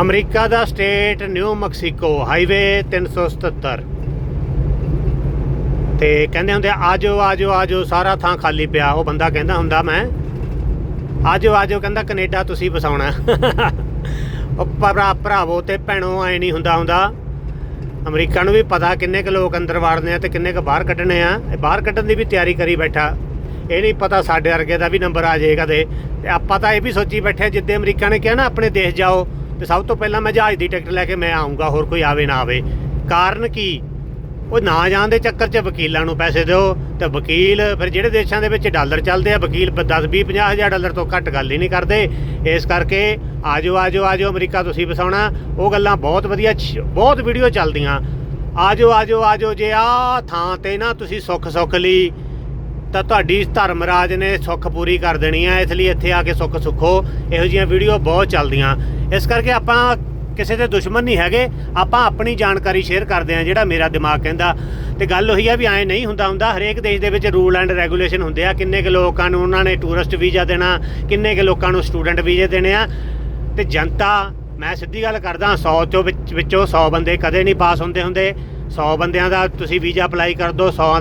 America ਦਾ state New Mexico, highway 377 ਤੇ ਕਹਿੰਦੇ ਹੁੰਦੇ ਆਜੋ ਆਜੋ ਆਜੋ, ਸਾਰਾ ਥਾਂ ਖਾਲੀ ਪਿਆ। ਉਹ ਬੰਦਾ ਕਹਿੰਦਾ ਹੁੰਦਾ, ਮੈਂ ਆਜੋ ਆਜੋ, ਕਹਿੰਦਾ, ਕੈਨੇਡਾ ਤੁਸੀਂ ਵਸਾਉਣਾ ਉਹ ਭਰਾ, ਭਰਾਵੋ ਤੇ ਭੈਣੋ, ਐ ਨਹੀਂ ਹੁੰਦਾ ਹੁੰਦਾ। ਅਮਰੀਕਾ ਨੂੰ ਵੀ ਪਤਾ ਕਿੰਨੇ ਕੁ ਲੋਕ ਅੰਦਰ ਵਾੜਨੇ ਆ ਤੇ ਕਿੰਨੇ ਕੁ ਬਾਹਰ ਕੱਢਣੇ ਆ। ਇਹ ਬਾਹਰ ਕੱਢਣ ਦੀ ਵੀ ਤਿਆਰੀ ਕਰੀ ਬੈਠਾ। ਇਹ ਨਹੀਂ ਪਤਾ ਸਾਡੇ ਵਰਗੇ ਦਾ ਵੀ ਨੰਬਰ ਆ ਜਾਏ ਕਦੇ ਤੇ ਆਪਾਂ ਤਾਂ ਇਹ ਵੀ ਸੋਚੀ ਬੈਠੇ ਜਿੱਦੇ ਅਮਰੀਕਾ ਨੇ ਕਿਹਾ ਨਾ, ਆਪਣੇ ਦੇਸ਼ ਜਾਓ। ਤੇ ਸਭ ਤੋਂ ਪਹਿਲਾਂ ਮੈਂ ਜਹਾਜ਼ ਦੀ ਟਿਕਟ ਲੈ ਕੇ ਮੈਂ ਆਉਂਗਾ ਹੋਰ ਕੋਈ ਆਵੇ ਨਾ ਆਵੇ। ਕਾਰਨ ਕੀ? ਉਹ ਨਾ ਜਾਣ ਦੇ ਚੱਕਰ 'ਚ ਵਕੀਲਾਂ ਨੂੰ ਪੈਸੇ ਦਿਓ ਤੇ ਵਕੀਲ ਫਿਰ ਜਿਹੜੇ ਦੇਸ਼ਾਂ ਦੇ ਵਿੱਚ ਡਾਲਰ ਚੱਲਦੇ ਆ, ਵਕੀਲ 10 20 50 ਹਜ਼ਾਰ ਡਾਲਰ ਤੋਂ ਘੱਟ ਗੱਲ ਹੀ ਨਹੀਂ ਕਰਦੇ। ਇਸ ਕਰਕੇ ਆਜੋ ਆਜੋ ਆਜੋ ਅਮਰੀਕਾ ਤੁਸੀਂ ਵਸਾਉਣਾ। ਉਹ ਗੱਲਾਂ ਬਹੁਤ ਵਧੀਆ ਬਹੁਤ ਵੀਡੀਓ ਚੱਲਦੀਆਂ। ਆਜੋ ਆਜੋ ਆਜੋ ਜੇ ਆ ਥਾਂ ਤੇ ਨਾ ਤੁਸੀਂ ਸੁੱਖ ਸੁੱਖ ਲਈ, ਤਾਂ ਤੁਹਾਡੀ ਧਰਮ ਰਾਜ ਨੇ ਸੁੱਖ ਪੂਰੀ ਕਰ ਦੇਣੀ ਆ। ਇਸ ਲਈ ਇੱਥੇ ਆ ਕੇ ਸੁੱਖ ਸੁੱਖੋ। ਇਹੋ ਜਿਹੀਆਂ ਵੀਡੀਓ ਬਹੁਤ ਚੱਲਦੀਆਂ। ਇਸ ਕਰਕੇ ਆਪਾਂ ਕਿਸੇ ਦੇ ਦੁਸ਼ਮਣ ਨਹੀਂ ਹੈਗੇ। ਆਪਾਂ ਆਪਣੀ ਜਾਣਕਾਰੀ ਸ਼ੇਅਰ ਕਰਦੇ ਆ ਜਿਹੜਾ ਮੇਰਾ ਦਿਮਾਗ ਕਹਿੰਦਾ। ਤੇ ਗੱਲ ਉਹੀ ਆ ਵੀ ਐਂ ਨਹੀਂ ਹੁੰਦਾ ਹੁੰਦਾ ਹਰੇਕ ਦੇਸ਼ ਦੇ ਵਿੱਚ ਰੂਲ ਐਂਡ ਰੈਗੂਲੇਸ਼ਨ ਹੁੰਦੇ ਆ। ਕਿੰਨੇ ਕੁ ਲੋਕਾਂ ਨੂੰ ਉਹਨਾਂ ਨੇ ਟੂਰਿਸਟ ਵੀਜ਼ਾ ਦੇਣਾ, ਕਿੰਨੇ ਕੁ ਲੋਕਾਂ ਨੂੰ ਸਟੂਡੈਂਟ ਵੀਜ਼ੇ ਦੇਣੇ ਆ। ਤੇ ਜਨਤਾ, ਮੈਂ ਸਿੱਧੀ ਗੱਲ ਕਰਦਾ 100 ਚੋਂ ਵਿੱਚੋਂ 100 ਬੰਦੇ ਕਦੇ ਨਹੀਂ ਪਾਸ ਹੁੰਦੇ ਹੁੰਦੇ। 100 ਬੰਦਿਆਂ ਦਾ ਤੁਸੀਂ ਵੀਜ਼ਾ ਅਪਲਾਈ ਕਰ ਦਿਓ 100